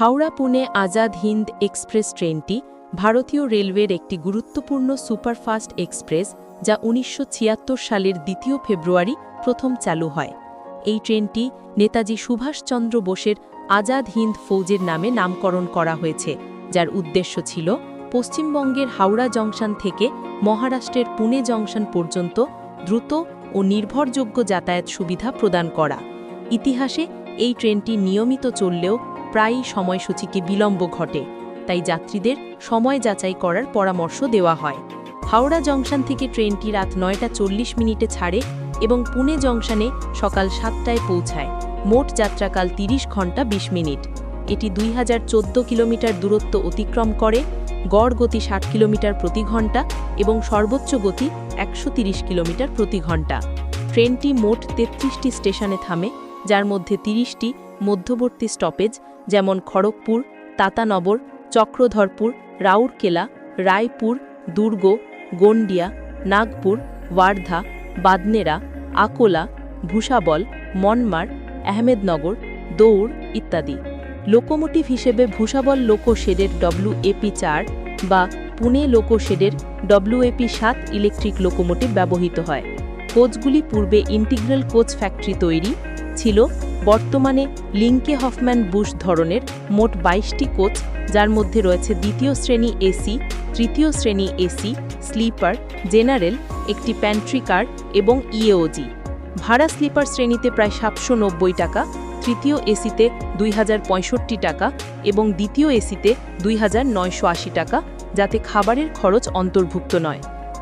Howrah Pune Azad Hind express ট্রেনটি ভারতীয় রেলওয়ের একটি গুরুত্বপূর্ণ সুপারফাস্ট এক্সপ্রেস যা উনিশশো ছিয়াত্তর সালের দ্বিতীয় ফেব্রুয়ারি প্রথম চালু হয়। এই ট্রেনটি নেতাজি সুভাষচন্দ্র বোসের আজাদ হিন্দ ফৌজের নামে নামকরণ করা হয়েছে, যার উদ্দেশ্য ছিল পশ্চিমবঙ্গের হাওড়া জংশন থেকে মহারাষ্ট্রের পুনে জংশন পর্যন্ত দ্রুত ও নির্ভরযোগ্য যাতায়াত সুবিধা প্রদান করা। ইতিহাসে এই ট্রেনটি নিয়মিত চললেও প্রায়ই সময়সূচিকে বিলম্ব ঘটে, তাই যাত্রীদের সময় যাচাই করার পরামর্শ দেওয়া হয়। হাওড়া জংশন থেকে ট্রেনটি রাত নয়টা চল্লিশ মিনিটে ছাড়ে এবং পুনে জংশনে সকাল সাতটায় পৌঁছায়। মোট যাত্রাকাল ৩০ ঘণ্টা ২০ মিনিট। এটি দুই হাজার চোদ্দ কিলোমিটার দূরত্ব অতিক্রম করে, গড় গতি ষাট কিলোমিটার প্রতি ঘণ্টা এবং সর্বোচ্চ গতি একশো কিলোমিটার প্রতি ঘণ্টা ট্রেনটি মোট তেত্রিশটি স্টেশনে থামে, যার মধ্যে তিরিশটি মধ্যবর্তী স্টপেজ যেমন খড়গপুর, তাতানগর, চক্রধরপুর, রাউরকেলা, রায়পুর, দুর্গ গন্ডিয়া নাগপুর, ওয়ার্ধা, বাদনেরা, আকোলা ভূষাবল মনমার, আহমেদনগর, দৌড় ইত্যাদি। লোকোমোটিভ হিসেবে ভূষাবল লোকো শেডের ডব্লিউএপি চার বা পুনে লোকো শেডের ডব্লিউএপি সাত ইলেকট্রিক লোকোমোটিভ ব্যবহৃত হয়। কোচগুলি পূর্বে ইন্টিগ্রাল কোচ ফ্যাক্টরি তৈরি ছিল বর্তমানে লিঙ্কে হফম্যান বুশ ধরনের মোট বাইশটি কোচ, যার মধ্যে রয়েছে দ্বিতীয় শ্রেণি এসি, তৃতীয় শ্রেণি এসি, স্লিপার, জেনারেল, একটি প্যান্ট্রি কার এবং ইএওজি। ভাড়া স্লিপার শ্রেণীতে প্রায় সাতশো নব্বই টাকা, তৃতীয় এসিতে দুই হাজার পঁয়ষট্টি টাকা এবং দ্বিতীয় এসিতে দুই হাজার নয়শো আশি টাকা, যাতে খাবারের খরচ অন্তর্ভুক্ত নয়।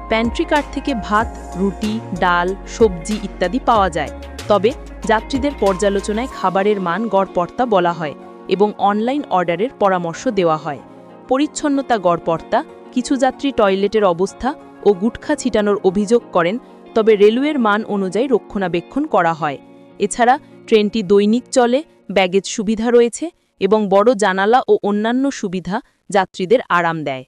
প্যান্ট্রি কার থেকে ভাত, রুটি, ডাল, সবজি ইত্যাদি পাওয়া যায়। তবে যাত্রীদের পর্যালোচনায় খাবারের মান গড়পর্তা বলা হয় এবং অনলাইন অর্ডারের পরামর্শ দেওয়া হয়। পরিচ্ছন্নতা গড়পর্তা কিছু যাত্রী টয়লেটের অবস্থা ও গুটখা ছিটানোর অভিযোগ করেন, তবে রেলওয়ের মান অনুযায়ী রক্ষণাবেক্ষণ করা হয়। এছাড়া ট্রেনটি দৈনিক চলে, ব্যাগেজ সুবিধা রয়েছে এবং বড় জানালা ও অন্যান্য সুবিধা যাত্রীদের আরাম দেয়।